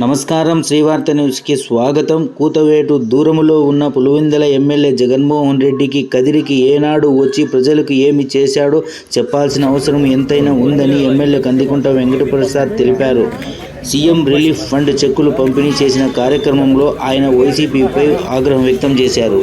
నమస్కారం. శ్రీవార్త న్యూస్కి స్వాగతం. కూతవేటు దూరములో ఉన్న పులివెందుల ఎమ్మెల్యే జగన్మోహన్ రెడ్డికి కదిరికి ఏనాడు వచ్చి ప్రజలకు ఏమి చేశాడో చెప్పాల్సిన అవసరం ఎంతైనా ఉందని ఎమ్మెల్యే కందికుంట వెంకటప్రసాద్ తెలిపారు. సీఎం రిలీఫ్ ఫండ్ చెక్కులు పంపిణీ చేసిన కార్యక్రమంలో ఆయన వైసీపీపై ఆగ్రహం వ్యక్తం చేశారు.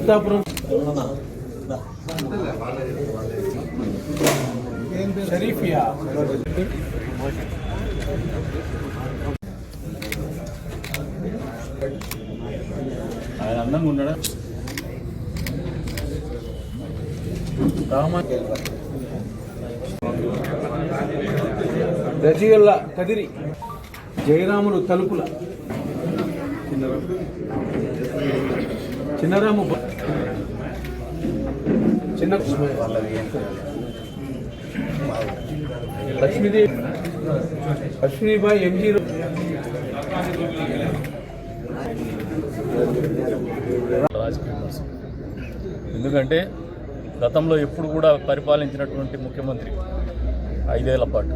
ముక్తాపురం షరీఫియా. ఆయన అందంగా ఉన్నాడా? రామ రజిగల్ల కదిరి. జయరాములు తలుపుల. చిన్నరాము చిన్న లక్ష్మీదేవి అశ్వినిబాయి ఎంజీ ఎందుకంటే గతంలో ఎప్పుడు కూడా పరిపాలించినటువంటి ముఖ్యమంత్రి ఐదేళ్ళ పాటు.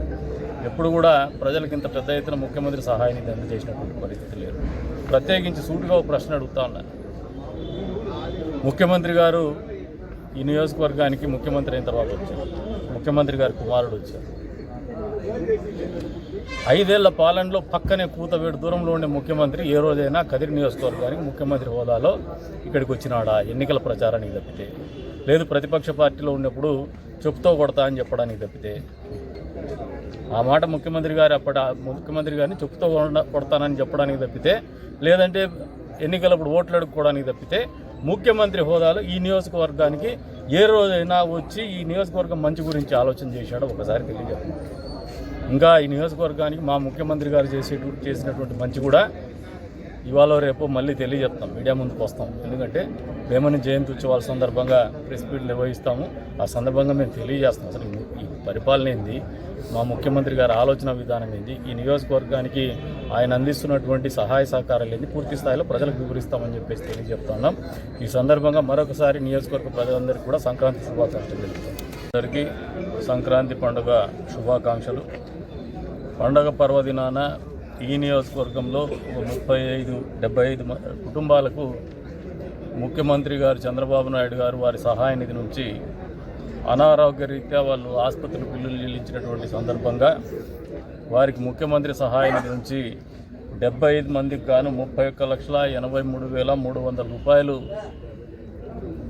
ఎప్పుడు కూడా ప్రజలకు ఇంత పెద్ద ఎత్తున ముఖ్యమంత్రి సహాయాన్ని అందజేసినటువంటి పరిస్థితి లేదు. ప్రత్యేకించి సూటిగా ఒక ప్రశ్న అడుగుతా ఉన్నా. ముఖ్యమంత్రి గారు ఈ నియోజకవర్గానికి ముఖ్యమంత్రి అయిన తర్వాత వచ్చారు. ముఖ్యమంత్రి గారి కుమారుడు వచ్చారు. ఐదేళ్ళ పాలనలో పక్కనే కూతవేడు దూరంలో ఉండే ముఖ్యమంత్రి ఏ రోజైనా కదిరి నియోజకవర్గానికి ముఖ్యమంత్రి హోదాలో ఇక్కడికి వచ్చినాడా? ఎన్నికల ప్రచారానికి తప్పితే. లేదు ప్రతిపక్ష పార్టీలో ఉన్నప్పుడు చెప్తో కొడతా అని చెప్పడానికి తప్పితే. ఆ మాట ముఖ్యమంత్రి గారు అప్పటి ముఖ్యమంత్రి గారిని చెప్తో కొడతానని చెప్పడానికి తప్పితే. లేదంటే ఎన్నికలప్పుడు ఓట్లు అడుక్కోవడానికి తప్పితే ముఖ్యమంత్రి హోదాలో ఈ నియోజకవర్గానికి ఏ రోజైనా వచ్చి ఈ నియోజకవర్గం మంచి గురించి ఆలోచన చేశాడో ఒకసారి తెలియజేయండి ఇంకా ఈ నియోజకవర్గానికి మా ముఖ్యమంత్రి గారు చేసే చేసినటువంటి మంచి కూడా ఇవాళ రేపు మళ్ళీ తెలియజెప్తాం. మీడియా ముందుకు వస్తాం. ఎందుకంటే వేమని జయంతి ఉత్సవాల సందర్భంగా ప్రెస్ మీట్ నిర్వహిస్తాము. ఆ సందర్భంగా మేము తెలియజేస్తాం. అసలు ఈ- ఈ పరిపాలన ఏంది? మా ముఖ్యమంత్రి గారి ఆలోచన విధానం ఏంది? ఈ నియోజకవర్గానికి ఆయన అందిస్తున్నటువంటి సహాయ సహకారాలు ఏంది? పూర్తి స్థాయిలో ప్రజలకు వివరిస్తామని చెప్పేసి తెలియజెప్తున్నాం. ఈ సందర్భంగా మరొకసారి నియోజకవర్గ ప్రజలందరికీ కూడా సంక్రాంతి శుభాకాంక్షలు తెలుపుతాం. అందరికీ సంక్రాంతి పండుగ శుభాకాంక్షలు. పండగ పర్వదినాన ఈ నియోజకవర్గంలో ఒక ముప్పై ఐదు డెబ్బై ఐదు కుటుంబాలకు ముఖ్యమంత్రి గారు చంద్రబాబు నాయుడు గారు వారి సహాయ నిధి నుంచి అనారోగ్య రీత్యా వాళ్ళు ఆసుపత్రి బిల్లులు చెల్లించినటువంటి సందర్భంగా వారికి ముఖ్యమంత్రి సహాయ నిధి నుంచి డెబ్బై ఐదు మందికి గాను ముప్పై ఒక్క లక్షల ఎనభై మూడు వేల మూడు వందల రూపాయలు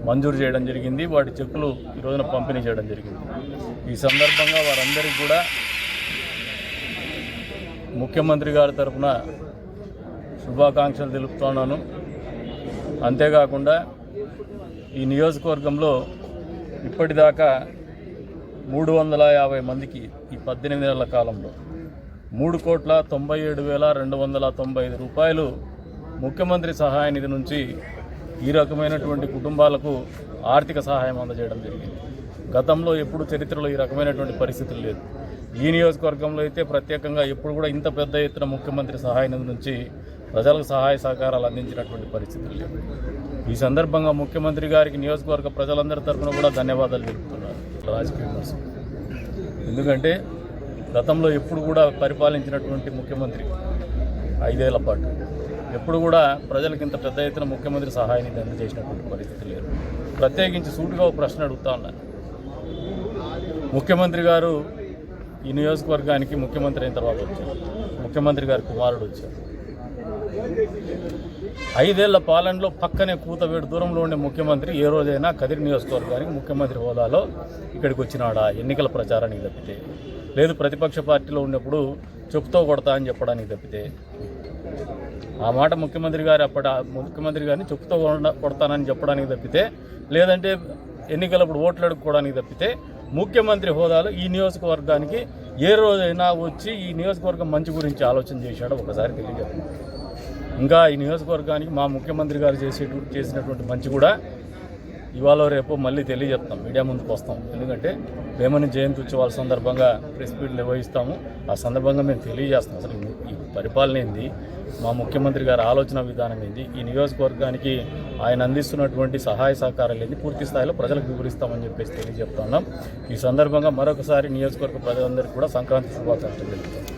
మంజూరు చేయడం జరిగింది. వాటి చెక్కులు ఈ రోజున పంపిణీ చేయడం జరిగింది. ఈ సందర్భంగా వారందరికీ కూడా ముఖ్యమంత్రి గారి తరఫున శుభాకాంక్షలు తెలుపుతున్నాను. అంతేకాకుండా ఈ నియోజకవర్గంలో ఇప్పటిదాకా మూడు వందల యాభై మందికి ఈ పద్దెనిమిది నెలల కాలంలో మూడు కోట్ల తొంభై ఏడు వేల రెండు వందల తొంభై ఐదు రూపాయలు ముఖ్యమంత్రి సహాయ నిధి నుంచి ఈ రకమైనటువంటి కుటుంబాలకు ఆర్థిక సహాయం అందజేయడం జరిగింది. గతంలో ఎప్పుడు చరిత్రలో ఈ రకమైనటువంటి పరిస్థితులు లేదు. ఈ నియోజకవర్గంలో అయితే ప్రత్యేకంగా ఎప్పుడు కూడా ఇంత పెద్ద ఎత్తున ముఖ్యమంత్రి సహాయ నిధి నుంచి ప్రజలకు సహాయ సహకారాలు అందించినటువంటి పరిస్థితులు లేవు. ఈ సందర్భంగా ముఖ్యమంత్రి గారికి నియోజకవర్గ ప్రజలందరి తరఫున కూడా ధన్యవాదాలు తెలుపుతున్నారు. రాజకీయ విమర్శ ఎందుకంటే గతంలో ఎప్పుడు కూడా పరిపాలించినటువంటి ముఖ్యమంత్రి ఐదేళ్ళ పాటు ఎప్పుడు కూడా ప్రజలకు ఇంత పెద్ద ఎత్తున ముఖ్యమంత్రి సహాయాన్ని అందజేసినటువంటి పరిస్థితి లేదు. ప్రత్యేకించి సూటిగా ఒక ప్రశ్న అడుగుతా ఉన్నాను ముఖ్యమంత్రి గారు ఈ నియోజకవర్గానికి ముఖ్యమంత్రి అయిన తర్వాత వచ్చారు. ముఖ్యమంత్రి గారి కుమారుడు వచ్చారు. ఐదేళ్ళ పాలనలో పక్కనే కూతవేడు దూరంలో ఉండే ముఖ్యమంత్రి ఏ రోజైనా కదిరి నియోజకవర్గానికి ముఖ్యమంత్రి హోదాలో ఇక్కడికి వచ్చినాడా? ఎన్నికల ప్రచారానికి తప్పితే. లేదు ప్రతిపక్ష పార్టీలో ఉన్నప్పుడు చెప్తో కొడతా అని చెప్పడానికి తప్పితే. ఆ మాట ముఖ్యమంత్రి గారు అప్పటి ఆ ముఖ్యమంత్రి గారిని చెప్తో కొడతానని చెప్పడానికి తప్పితే. లేదంటే ఎన్నికలప్పుడు ఓట్లు అడుక్కోవడానికి తప్పితే ముఖ్యమంత్రి హోదాలో ఈ నియోజకవర్గానికి ఏ రోజైనా వచ్చి ఈ నియోజకవర్గం మంచి గురించి ఆలోచన చేశాడో ఒకసారి తెలియజేస్తాను ఇంకా ఈ నియోజకవర్గానికి మా ముఖ్యమంత్రి గారు చేసే చేసినటువంటి మంచి కూడా ఇవాళ రేపు మళ్ళీ తెలియజెప్తాం. మీడియా ముందుకు వస్తాం. ఎందుకంటే వేమని జయంతి ఉత్సవాల సందర్భంగా ప్రెస్ మీట్ నిర్వహిస్తాము. ఆ సందర్భంగా మేము తెలియజేస్తాం. అసలు ఈ- ఈ పరిపాలన ఏంది? మా ముఖ్యమంత్రి గారి ఆలోచన విధానం ఏంది? ఈ నియోజకవర్గానికి ఆయన అందిస్తున్నటువంటి సహాయ సహకారాలు ఏంది? పూర్తి స్థాయిలో ప్రజలకు వివరిస్తామని చెప్పేసి తెలియజెప్తున్నాం. ఈ సందర్భంగా మరొకసారి నియోజకవర్గ ప్రజలందరికీ కూడా సంక్రాంతి శుభాకాంక్షలు తెలుపుతాం.